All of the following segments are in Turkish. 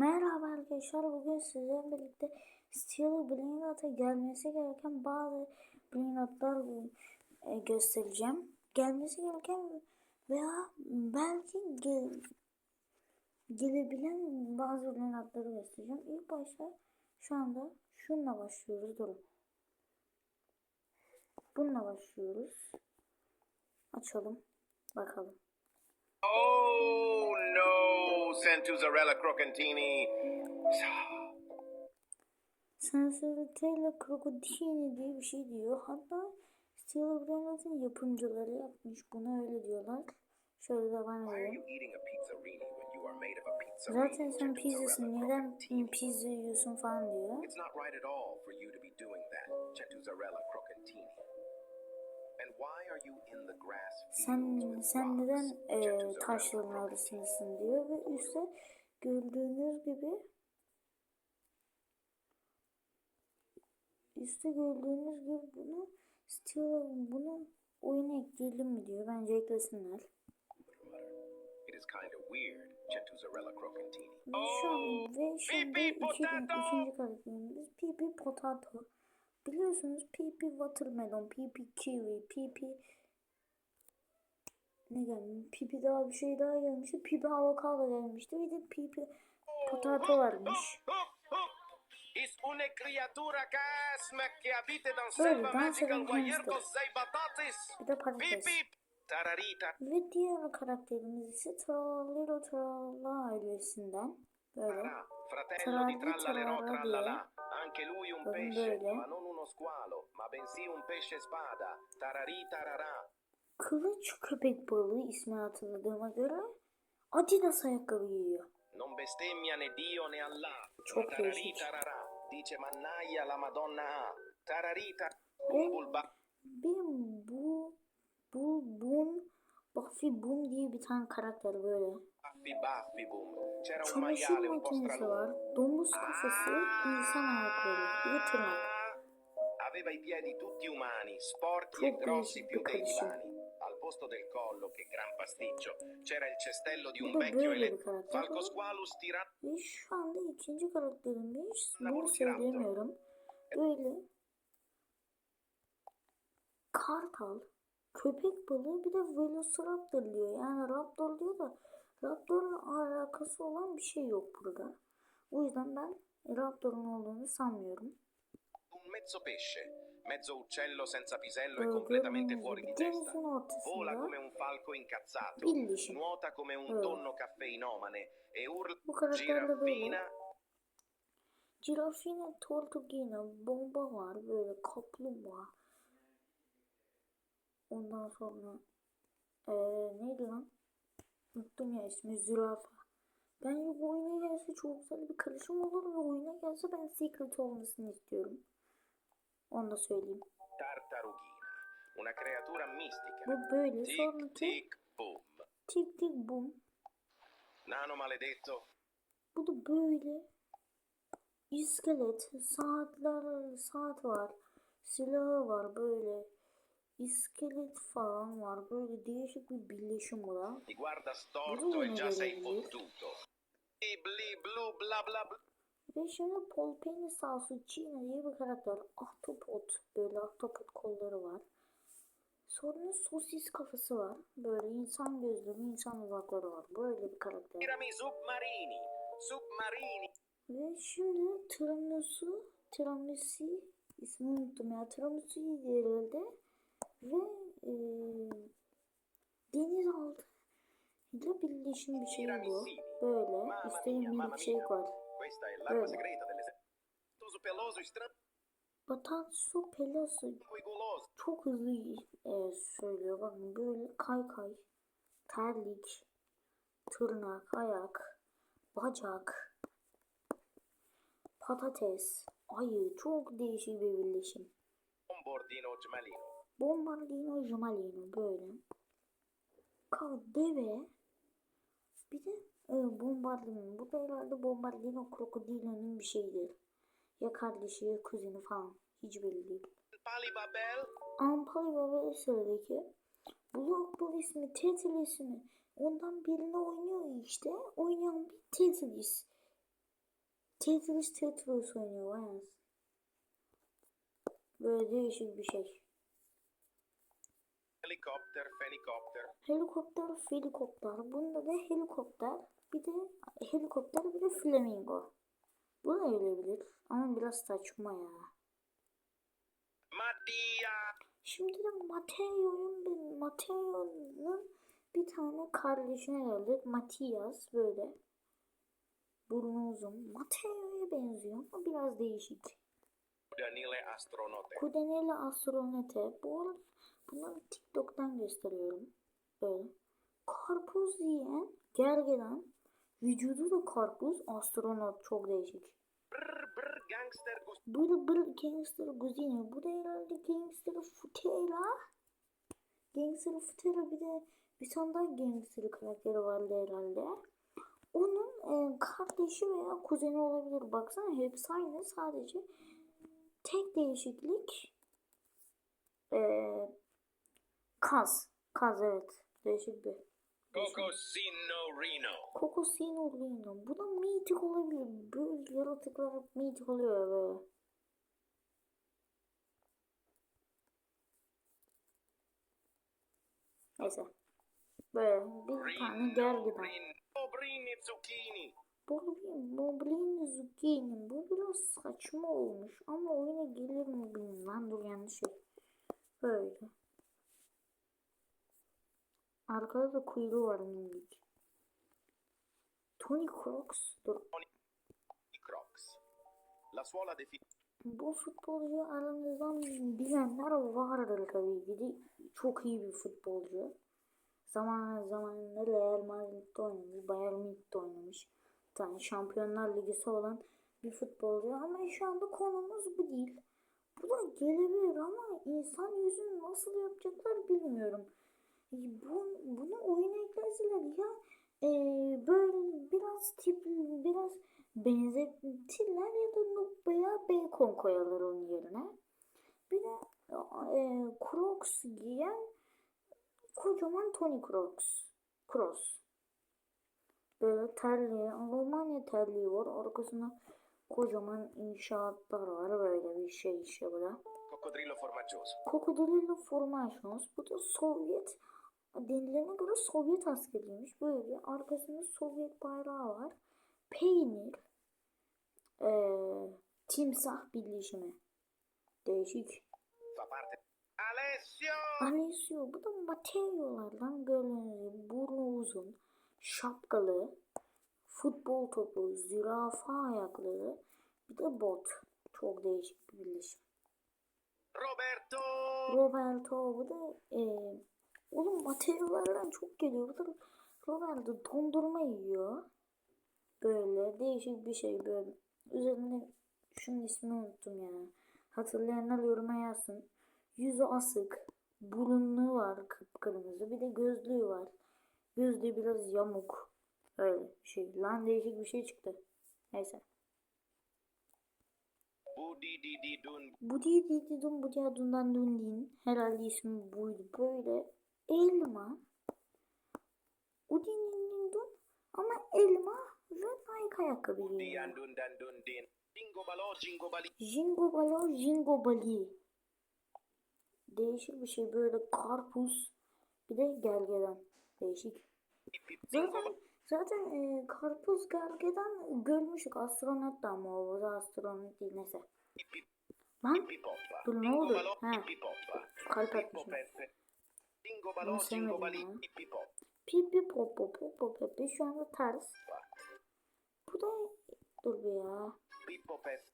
Merhaba arkadaşlar bugün sizlerle birlikte Steel Brainrot'a gelmesi gereken bazı Brainrot'lar e, göstereceğim. Gelmesi gereken veya belki gel, gelebilen bazı Brainrot'ları göstereceğim. İlk başta şu anda şununla başlıyoruz. Durun. Bununla başlıyoruz. Açalım. Bakalım. Oh no, Santuzarella Crocantini. Sensoritella Crocodile diye bir şey diyor. Hatta Steel Brainrot'ın yapımcıları yapmış. Buna öyle diyorlar. Şöyle devam edelim. Zaten sen pizzasın. Neden pizza yiyorsun falan diyor. It's not right at all for you to be doing that, Centuzarella Crocantini. Sen sen neden e, taşların arasındasın diyor ve üstte gördüğünüz gibi üstte gördüğünüz gibi bunu Steel bunu oyuna ekleyelim mi diyor. Bence eklesinler. Weird, Centuzarella Crocantini. Ve şu an ikinci karakterimiz Pipi Potato. Biliyorsunuz Pipi Watermelon, Pipi Kiwi, Pipi ne gelmiş? Pipi daha bir şey daha gelmişti. Pipi Avokado gelmişti. Bir de Pipi Potato varmış. Böyle dans eden. Bir de patates. Ve diğer karakterimiz ise Trallero Tralla ailesinden. Trarà, fratello di Trallalero trarà, Trallala. Anche lui un pesce, ma non uno squalo, ma bensì un pesce spada. Tararì tararà. Kılıç köpek balığı ismi hatırladığıma göre Adidas ayakkabı giyiyor. Non bestemmia né Dio ne Allah. Çok Tararì değişik. tararà. Dice mannaia la Madonna ha. Tararì tar- Ve Bulba. bir bu bu bun Buffy Boom diye bir tane karakter böyle. Çamaşır maiale un po' makinesi var. Domuz kafası, insan ayakları, bir tırnak. Aveva i piedi tutti umani, sporchi e grossi più dei divani. Al posto del collo, che gran pasticcio, c'era il cestello di un vecchio böyle bir ele... karakter. Falco squalus tiran... Ve şu anda ikinci karakterimiz. Bunu söyleyemiyorum. Böyle kartal, köpek balığı bir de velociraptor diyor. Yani raptor diyor da raptorla alakası olan bir şey yok burada. O yüzden ben raptorun olduğunu sanmıyorum. Un mezzo pesce, mezzo uccello senza pisello e completamente fuori di testa. Vola come un falco incazzato, dişi. nuota come un tonno caffeinomane e urla giraffina Girafina, Tortuguina, bomba var böyle kaplumbağa. Ondan sonra eee neydi lan? Unuttum ya ismi zürafa. Bence bu oyuna gelse çok güzel bir karışım olur ve oyuna gelse ben Secret olmasını istiyorum. Onu da söyleyeyim. tartarugina, una creatura mistica. Bu böyle Tic sonraki tic boom. tik tik boom. Nano maledetto, Bu da böyle iskelet, saatler, saat var, silahı var böyle, iskelet falan var. Böyle değişik bir birleşim da. ti guarda storto Bruno e già sei fottuto. Bli blu bla bla bla. Ve şimdi Polpeni Sasucina diye bir karakter. Ahtapot. Böyle ahtapot kolları var. Sonra sosis kafası var. Böyle insan gözleri, insan uzakları var. Böyle bir karakter. Tirami submarini, submarini. Ve şimdi Tiramisu, Tiramisu ismini unuttum ya. Tiramisu herhalde. Ve e, denizaltı ile birleşim bir şey bu. Böyle. Mamma milkshake mia. var. Peloso e Batan su pelası çok hızlı e, söylüyor. Bakın böyle kaykay, terlik, tırnak, ayak, bacak, patates, ayı çok değişik bir birleşim. Bombordino gemalino. Bombardino Jumalino böyle. Ka deve. Bir de e, Bombardino. Bu da herhalde Bombardino Crocodilo'nun bir şeyidir. Ya kardeşi ya kuzeni falan. Hiç belli değil. Pali Babel. Ampali Baba sıradaki. Block Ball ismi, Tetris ismi. Ondan birini oynuyor işte. Oynayan bir Tetris. Tetris Tetris oynuyor anasını. Böyle değişik bir şey. Helicopter, helicopter. Helikopter, helikopter. Bunda da helikopter. Bir de helikopter bir de flamingo. Bu da ölebilir. Ama biraz saçma ya. Mattia! Şimdi de Mateo'nun bir Mateo'nun bir tane kardeşine geldik. Matias böyle. Burnu uzun. Mateo'ya benziyor ama biraz değişik. Danile Astronote. Kudeneli astronete. Bu arada bunları TikTok'tan gösteriyorum. Böyle. Karpuz yiyen gergedan. Vücudu da karpuz. Astronot çok değişik. Böyle bir gangster Guzini. Bu da herhalde gangster Futela. Gangster Futela bir de bir tane daha gangster karakteri vardı herhalde. Onun e, kardeşi veya kuzeni olabilir. Baksana hepsi aynı sadece tek değişiklik e, kaz. Kaz evet. Değişik bir. Cocosino Reno. Kokosino Reno. Bu da mitik olabilir. Böyle yaratıklar mitik oluyor böyle. Neyse. Böyle bir tane gergedan. Reno, Brini Zucchini. Bu bir Moblin Zucchini. Bu biraz saçma olmuş ama oyuna gelir mi bilmiyorum. Lan dur yanlış şey. Böyle. Arkada da kuyruğu var minik. Tony Crocs. Dur. Crocs. La suola de fi- Bu futbolcu aranızdan bilenler vardır tabii ki de. Çok iyi bir futbolcu. Zaman zamanında Real Madrid'de oynamış, Bayern Münih'te oynamış. Tane Şampiyonlar Ligi'si olan bir futbolcu ama şu anda konumuz bu değil. Bu da gelebilir ama insan yüzünü nasıl yapacaklar bilmiyorum. Bu, bunu oyuna eklerseler ya e, böyle biraz tip biraz benzetirler ya da Noob veya Bacon koyarlar onun yerine. Bir de e, Crocs giyen kocaman Tony Crocs. Cross. Böyle terliği, Almanya terliği var. Arkasında kocaman inşaatlar var. Böyle bir şey işte bu da. Coccodrillo formaggioso. Krokodillo formations. Bu da Sovyet denilene göre Sovyet askeriymiş. Böyle arkasında Sovyet bayrağı var. Peynir. Ee, timsah birleşimi. Değişik. Alessio! Alessio. Bu da Mateo'lardan gibi burnu uzun. Şapkalı. Futbol topu. Zürafa ayakları. Bir de bot. Çok değişik bir birleşim. Roberto! Roberto bu da e, oğlum materyallerden çok geliyor. Bu da Roberto dondurma yiyor. Böyle değişik bir şey böyle. Üzerinde şunun ismini unuttum ya. Hatırlayanlar yoruma yazsın. Yüzü asık. Burunluğu var kıpkırmızı. Bir de gözlüğü var. Gözlüğü biraz yamuk. Öyle bir şey. Lan değişik bir şey çıktı. Neyse. Budi di di dun. Budi Didi Dun Budi Adundan Dundin herhalde ismi buydu. Böyle elma Udinin Dun ama elma ve Nike ayakkabı giyiyor. Din. Jingo Balo Jingo Bali. Değişik bir şey böyle karpuz bir de gergedan. Değişik. Zaten zaten e, karpuz gergedan görmüştük astronot da ama o da astronot değil neyse. Lan dur ne oldu? balò, Ha kalp atmışım. Peppe. Jingo Bunu balò, jingo sevmedim bali. ya. Pip, pop. Pipi popo popo pepe şu anda ters. Bu da dur bir ya. Pippo Peppe.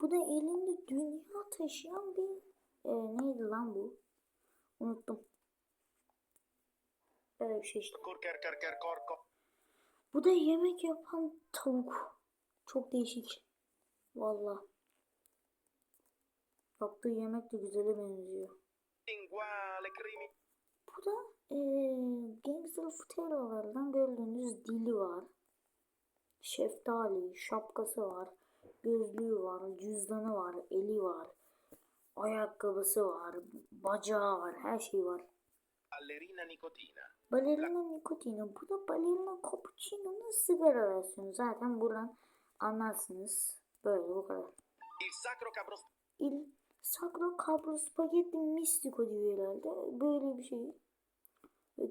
Bu da elinde dünya taşıyan bir e, neydi lan bu? Unuttum. Böyle bir şey işte. Kurker, kerker, korko. Bu da yemek yapan tavuk. Çok değişik. Valla. Yaptığı yemek de güzele benziyor. Linguale, crimi. Bu da e, Gangster Futero'lardan gördüğünüz dili var. Şeftali, şapkası var. Gözlüğü var, cüzdanı var, eli var. Ayakkabısı var, bacağı var, her şey var. Ballerina nicotina. Balerina Nicotino. Bu da Balerina Cappuccino'nun sigara versiyonu. Zaten buradan anlarsınız. Böyle bu kadar. Il sacro cabro Il Sacro Cabro Spaghetti Mistico diyor herhalde. Böyle bir şey.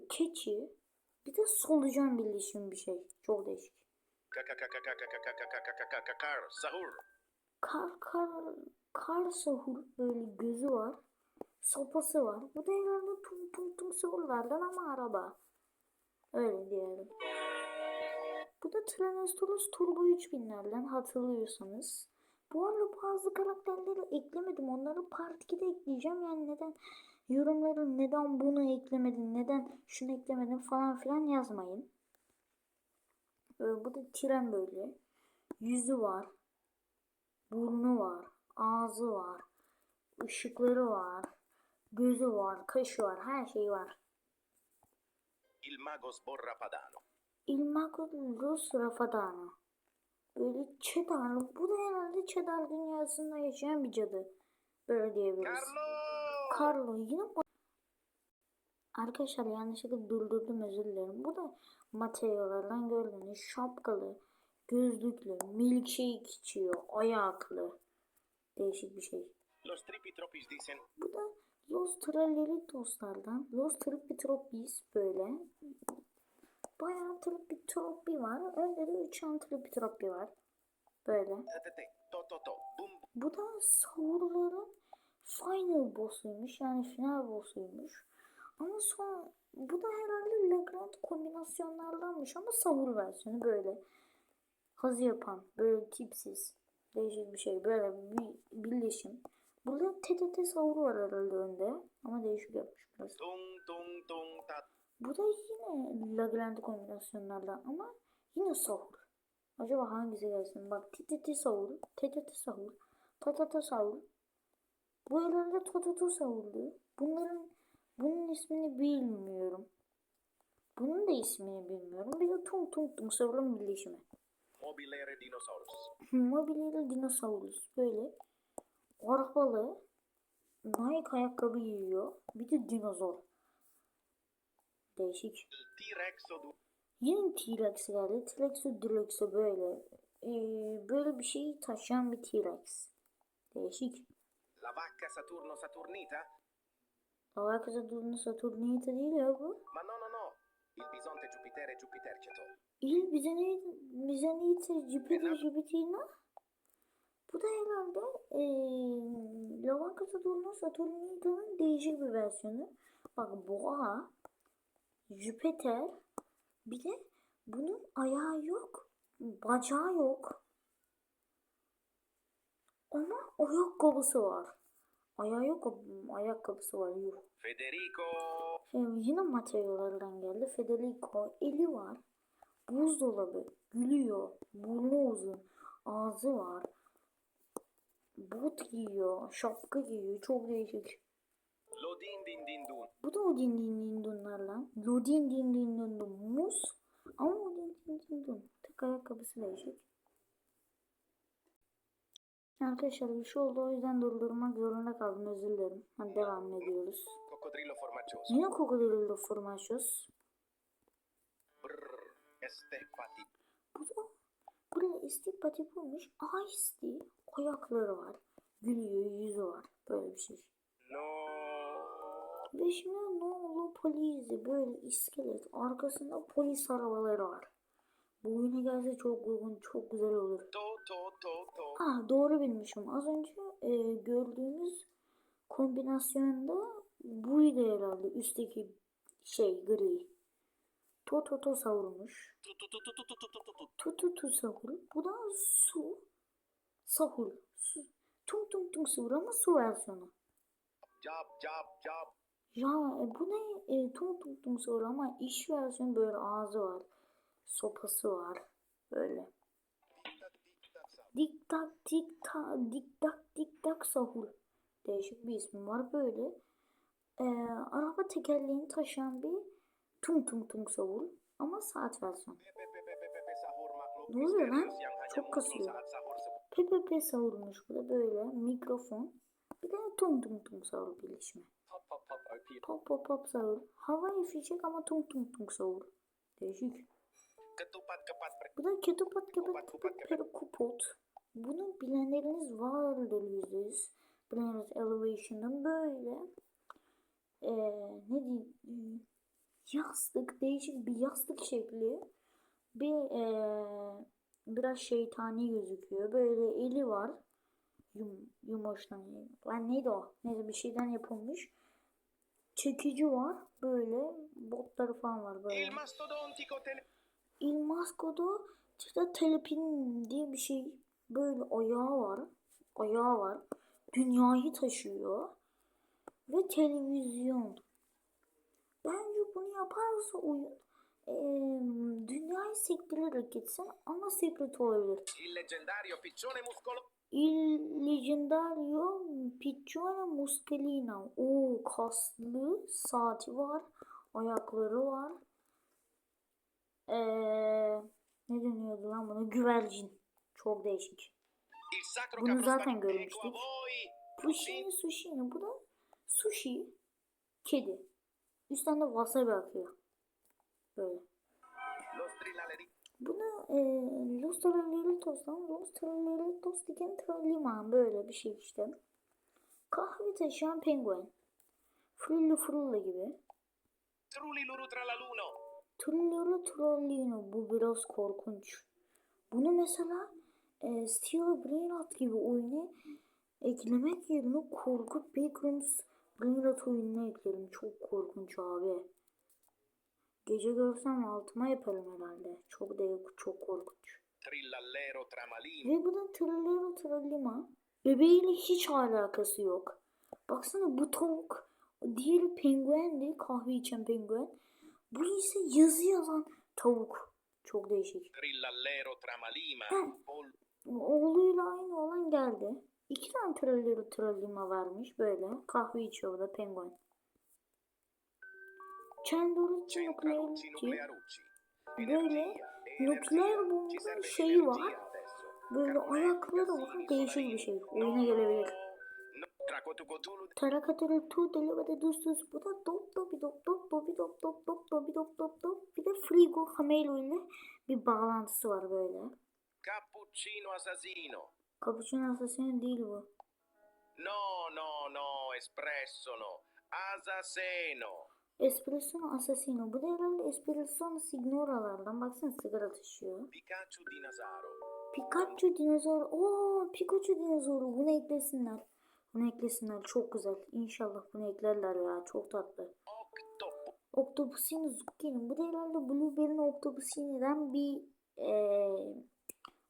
Keçi. Bir de solucan birleşimi bir şey. Çok değişik. Car sahur. Kar kar kar sahur böyle gözü var. Sopası var. Bu da herhalde tum tum tum sahurlardan ama araba. Öyle diyelim. Bu da Tyrannosaurus Turbo 3000'lerden hatırlıyorsanız. Bu arada bazı karakterleri eklemedim. Onları Part 2'de ekleyeceğim. Yani neden yorumları neden bunu eklemedin, neden şunu eklemedin falan filan yazmayın. Ee, bu da tren böyle. Yüzü var. Burnu var. Ağzı var. ışıkları var. Gözü var. Kaşı var. Her şey var. Il mago sborrapadano. Il Mago Rus Rafadano. Cheddar'lı. Bu da herhalde Cheddar dünyasında yaşayan bir cadı. Böyle diyebiliriz. Carlo! Carlo yine bu. Arkadaşlar yanlışlıkla durdurdum özür dilerim. Bu da Mateo'lardan gördüğünüz şapkalı, gözlüklü, milkshake içiyor, ayaklı. Değişik bir şey. Los tripitropis dicen Bu da Los Tralleritos'lardan. Los Tripitropis böyle. Bayağı Tripitropi var. Önde de 3 tane Tripitropi var. Böyle. Bu da Saurların final boss'uymuş. Yani final boss'uymuş. Ama son bu da herhalde Lagrange kombinasyonlardanmış ama Saur versiyonu böyle. Hızı yapan, böyle tipsiz, değişik bir şey. Böyle bir birleşim. Burada TTT Saur var herhalde önde. Ama değişik yapmış biraz. Bu da yine Lagrange kombinasyonlardan ama yine Saur. Acaba hangisi gelsin? Bak TTT Saur, TTT Saur, Tatata Saur. Bu herhalde Tatata Saur'du. Bunların bunun ismini bilmiyorum. Bunun da ismini bilmiyorum. Bir de Tung Tung Tung Saur'un birleşimi. mobilere dinosaurus. Mobilyeli dinosaurus böyle arabalı Nike ayakkabı giyiyor. Bir de dinozor. Değişik. T-Rex Yine T-Rex geldi. T-Rex'e Deluxe böyle. Ee, böyle bir şeyi taşıyan bir T-Rex. Değişik. la vacca Saturno Saturnita? Hava kısa durduğunda Saturnita değil ya bu. Ma no no no. Il bisonte Giupitere Giupiterceto. İl ne Jüpiter Jüpiter'ina? Bu da herhalde ee, Lavaka Saturnus Saturnita'nın değişik bir versiyonu. Bak boğa, Jüpiter, bir de bunun ayağı yok, bacağı yok. Ama ayakkabısı var. Ayağı yok ayakkabısı var. Yuh. Federico Şimdi yine materyallerden geldi. Federico eli var. Buzdolabı. Gülüyor. Burnu uzun. Ağzı var. Bot giyiyor. Şapka giyiyor. Çok değişik. Lodin din din dun. Bu da o din din din dunlarla. Lodin din din dun dun. Muz. Ama o din din dun. Tek ayakkabısı değişik. Arkadaşlar bir şey oldu o yüzden durdurmak zorunda kaldım özür dilerim. Hadi devam ediyoruz. Coccodrillo formaggioso. Yine Cocodrillo Formachos. Brr. Este fati. Bu da buraya istik patik olmuş. Ice tea. Ayakları var. Gülüyor, yüzü var. Böyle bir şey. No. Ve şimdi ne oldu polisi böyle iskelet arkasında polis arabaları var. Bu oyuna gelse çok uygun çok güzel olur. Ah doğru bilmişim az önce e, gördüğümüz kombinasyonda buydu herhalde üstteki şey gri. Tototo savurmuş. Tututu savur. Bu da su. Sahur. Su. Tung tung tung savur ama su versiyonu. Cap cap cap. Ya bu ne? E, tung tung sahur ama iş versiyonu böyle ağzı var. Sopası var. Böyle. Dik tak tik tak dik tak dik tak sahur. Değişik bir ismi var böyle. E, araba tekerleğini taşıyan bir tung tung tung sahur. Ama saat versiyonu. Ne oluyor lan? Çok kasıyor. PPP savurmuş bu da böyle mikrofon. Tung tung tung savur birleşimi. pop pop pop OP. Pop pop pop savur. Havai fişek ama tung tung tung savur. Değişik. Ketupat kepat pre- Bu da ketupat kepat kepat perikupot. Bunu bilenleriniz vardır yüzde yüz. Planet Elevation'ın böyle eee ne diyeyim yastık değişik bir yastık şekli bir eee biraz şeytani gözüküyor. Böyle eli var. Yum, yumoştan. Lan neydi o? Neyse bir şeyden yapılmış. Çekici var. Böyle botları falan var böyle. Il mastodontico tele- Il işte telepin diye bir şey böyle ayağı var. Ayağı var. Dünyayı taşıyor. Ve televizyon. Bence bunu yaparsa oyun eee dünyayı sektirerek gitsin ama secret olabilir. Il leggendario piccione muscolo Il Leggendario Piccione Muscolina. O kaslı saati var. Ayakları var. Eee ne deniyordu lan buna? Güvercin. Çok değişik. Bunu zaten görmüştük. Pushini Sushini. Bu da sushi. Kedi. Üstten de wasabi akıyor. Böyle. Bunu e, Los Tralleritos'tan Los Tralleritos diken Tralliman böyle bir şey işte. Kahve taşıyan penguen. Frulli Frulla gibi. trulli luru tralaluno. Trullero Trollino. Bu biraz korkunç. Bunu mesela e, Steel Brainrot gibi oyuna eklemek yerine korku Backrooms Brainrot oyununa eklerim. Çok korkunç abi. Gece görsem altıma yaparım herhalde. Çok da çok korkunç. Trillallero tramalino. Ve bu da Trillero Trillima. Bebeğiyle hiç alakası yok. Baksana bu tavuk. Diğeri penguendi. Kahve içen penguen. Bu ise yazı yazan tavuk. Çok değişik. Trillallero tramalima. Oğluyla aynı olan geldi. İki tane Trillero Trillima vermiş böyle. Kahve içiyor da penguen. Cendolucci Centralucci Nuclearci. nuclearucci. Böyle Energia, nükleer energia. Ci bomba serve şeyi var. Böyle ayakları var. Değişik bir şey. Oyuna gelebilir. Tarakatörü tu delivede dustus. Bu da dop dobi dop dop dobi dop dop dop dobi dop dop dop. Bir de Frigo Hamelo ile bir bağlantısı var böyle. cappuccino assassino. Cappuccino Assassin değil bu. No, no, no, espresso no. Assassino. Espresso Assassino. Bu da herhalde Espresso Signora'lardan. Baksana sigara taşıyor. Pikachu dinozaro. Pikachu dinozor. Oo Pikachu dinozoru. Bunu eklesinler. Bunu eklesinler. Çok güzel. İnşallah bunu eklerler ya. Çok tatlı. Octopus. Octopusini Zucchini. Bu da herhalde Blueberry'nin Octopusini'den bir eee,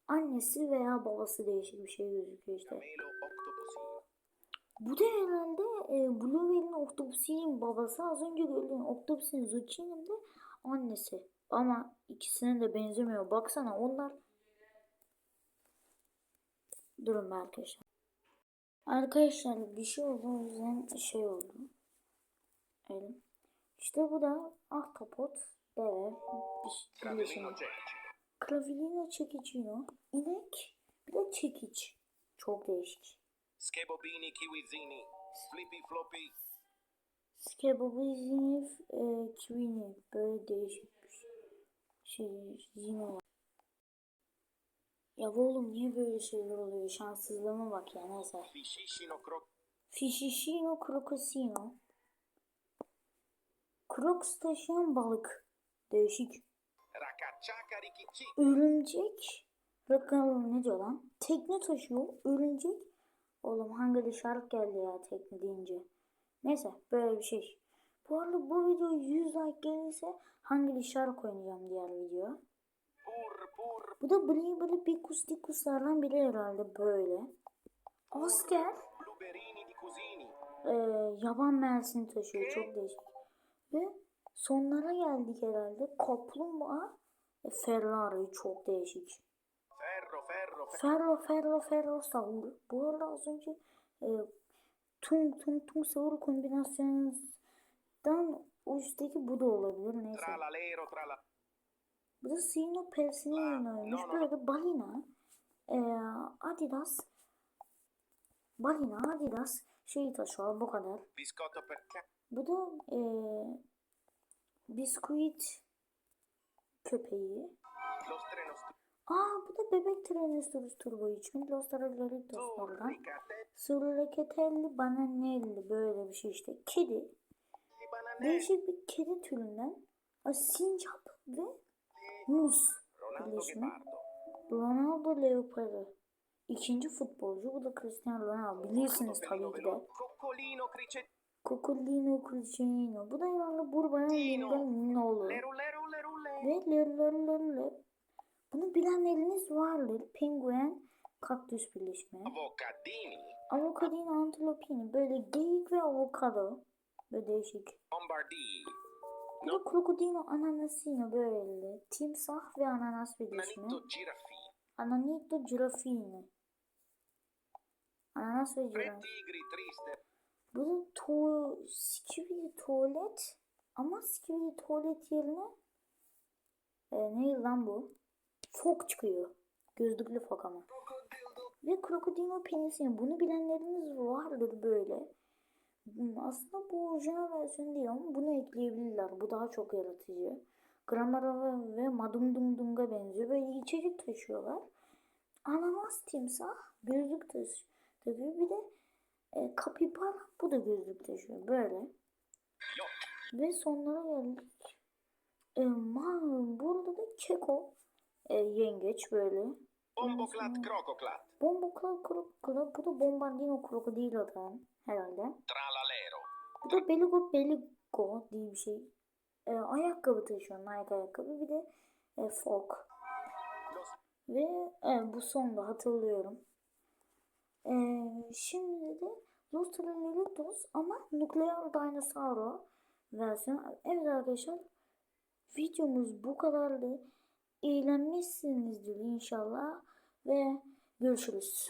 annesi veya babası değişik bir şey gözüküyor işte. Bu da herhalde e, Blueberry'nin Octopusini'nin babası. Az önce gördüğün Octopusini Zucchini'nin de annesi. Ama ikisine de benzemiyor. Baksana onlar Durun arkadaşlar. Arkadaşlar bir şey oldu o yüzden şey oldu. Öyle. İşte bu da ahtapot, deve, bir şey birleşimi. Cecci. Cravillino çekicino, inek, bir de çekiç. Çok değişik. Schebobini kiwizini. Flippy floppy. Skebobizini, e, kivini, böyle değişik bir şey. Zino var. Ya oğlum niye böyle şeyler oluyor? Şanssızlığıma bak ya neyse. Fiscicino croc. Fishishino crocosino. Crocs taşıyan balık. Değişik. Örümcek. Bakalım ne diyor lan? Tekne taşıyor. Örümcek. Oğlum hangi şarkı geldi ya tekne deyince. Neyse böyle bir şey. Bu arada bu video 100 like gelirse hangi şarkı oynayacağım diğer video. Bu da böyle böyle bikus dikuslardan biri herhalde böyle. Di cusini. e, yaban mersini taşıyor. Çok değişik. Ve sonlara geldik herhalde. Kaplumbağa Ferrari çok değişik. Ferro ferro ferro. Ferro Ferro Sahur. Bu arada az önce e, Tung Tung Tung Sahur kombinasyonundan üstteki bu da olabilir. Neyse. Tralalero trala. Bu da Sino Persini Ah, oynamış. no, no. Böyle balina. e, Adidas. Balina Adidas. Şeyi taşıyor bu kadar. Biscotto per Bu da eee biskuit köpeği. Bebek Tyrannosaurus Turbo için Los Tralleritos'lardan. surricate Surreketelli bananelli böyle bir şey işte. Kedi. Değişik bir kedi türünden. Aa, Sincap ve muz birleşimi. Ronaldo Leopardo. İkinci futbolcu. Bu da Cristiano Ronaldo. Bilirsiniz tabii ki de. Cocolino Cristiano. Bu da herhalde leru leru le. Ve lırlırlırlı. Bunu bilenleriniz vardır. Penguen kaktüs birleşimi. Avocadini. Avokadino antilopini. Böyle geyik ve avokado. Böyle değişik. Bombardì. Bu da krokodino ananasino böyle. Timsah ve ananas birleşimi. Ananito girafini. Ananas ve giraf. Bu da to skibidi tuvalet. Ama skibidi tuvalet yerine e, ne lan bu? Fok çıkıyor. Gözlüklü fok ama. Ve krokodilo penisini. Bunu bilenleriniz vardır böyle. Hmm, Aslında bu orijinal versiyon değil ama bunu ekleyebilirler. Bu daha çok yaratıcı. Gramara ve, Madum Dum benziyor. Böyle içecek taşıyorlar. Ananas timsah gözlük taş takıyor. Bir de e, kapibara bu da gözlük taşıyor. Böyle. Yok. Ve sonlara geldik. E, ma, burada da keko e, yengeç böyle. Bomboclat crococlat. Bomboklar krokodil. Bu da bombardino krokodilodan herhalde. Tralalero. Bu da Beligo Beligo diye bir şey. E, ayakkabı taşıyor. Nike ayakkabı. Bir de e. Los Ve e, bu son da hatırlıyorum. E, şimdi de Los Traleritos ama nükleer dinosauro versiyon. Evet arkadaşlar videomuz bu kadardı. Eğlenmişsinizdir inşallah ve görüşürüz.